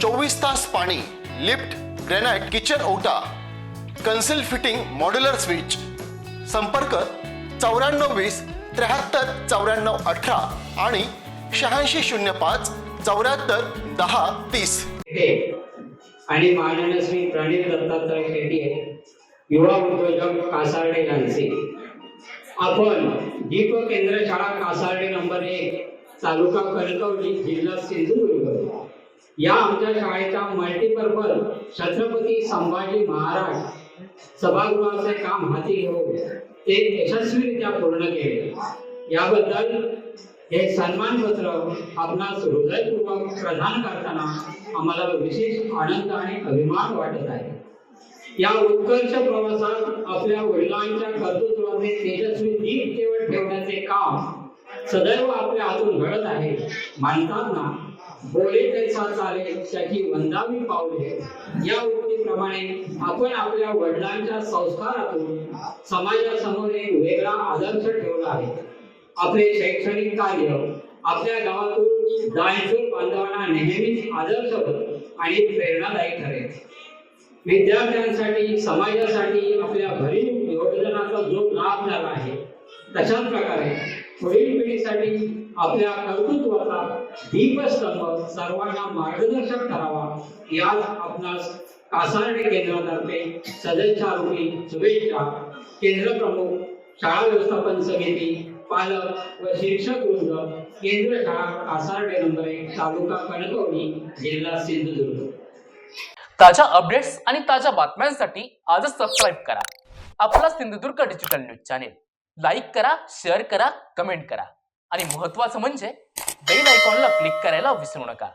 चोवीस तास पाणी लिफ्ट ग्रेनाइट किचन ओटा कन्सिल फिटिंग मॉड्युलर स्विच. संपर्क चौऱ्याण्णव वीस त्र्याहत्तर चौऱ्याण्णव अठरा आणि शहाऐंशी शून्य पाच चौऱ्याहत्तर दहा तीस. आणि माननीय प्रणित प्रणीत दत्तात्रय शेट्टी युवा उद्योजक कासार्डे यांचे. आपण दीप केंद्र शाळा कासार्डे नंबर एक तालुका कणकवली जिल्हा सिंधुदुर्ग. या आमच्या शाळेचा मल्टीपर्पज छत्रपती संभाजी महाराज सभागृहाचे काम हाती घेऊन ते यशस्वीरित्या पूर्ण केले. याबद्दल हे सन्मानपत्र आपणास हृदयपूर्वक प्रदान करताना आम्हाला विशेष आनंद आणि अभिमान वाटत आहे. या उत्कर्ष प्रवासात आपल्या वडिलांच्या कर्तृत्वाचे तेजस्वी दीप केवळ ठेवण्याचे काम सदैव आपल्या हातून घडत आहे. मानताना बोले तैसा चाले त्याची वंदावी पावले या उक्तीप्रमाणे आपण आपल्या वडिलांच्या संस्कारातून समाजासमोर एक वेगळा आदर्श ठेवला आहे. आपले शैक्षणिक कार्य आपल्या गावातून दायचूर बांधवांना नेहमीच आदर्श आणि प्रेरणादायी ठरेल. विद्यार्थ्यांसाठी समाजासाठी आपल्या भरीव योगदानाचा जो लाभ झाला आहे तशाच प्रकारे पुढील पिढीसाठी आपल्या कर्तृत्वाचा दीपस्तंभ सर्वांना मार्गदर्शक करावा. याच आपणास कासारडे केंद्रातर्फे सदस्यारूपी शुभेच्छा. केंद्र प्रमुख शाळा व्यवस्थापन समिती पालक व शिक्षक वृंद केंद्र शाळा कासारडे नंबर एक तालुका कणकवली जिल्हा सिंधुदुर्ग. ताज्या अपडेट्स आणि ताज्या बातम्यांसाठी आजच सबस्क्राईब करा. आपला Sindhudurg digital news channel like करा शेअर करा कमेंट करा. आणि महत्त्वाचं म्हणजे बेल आयकॉनला क्लिक करायला विसरू नका.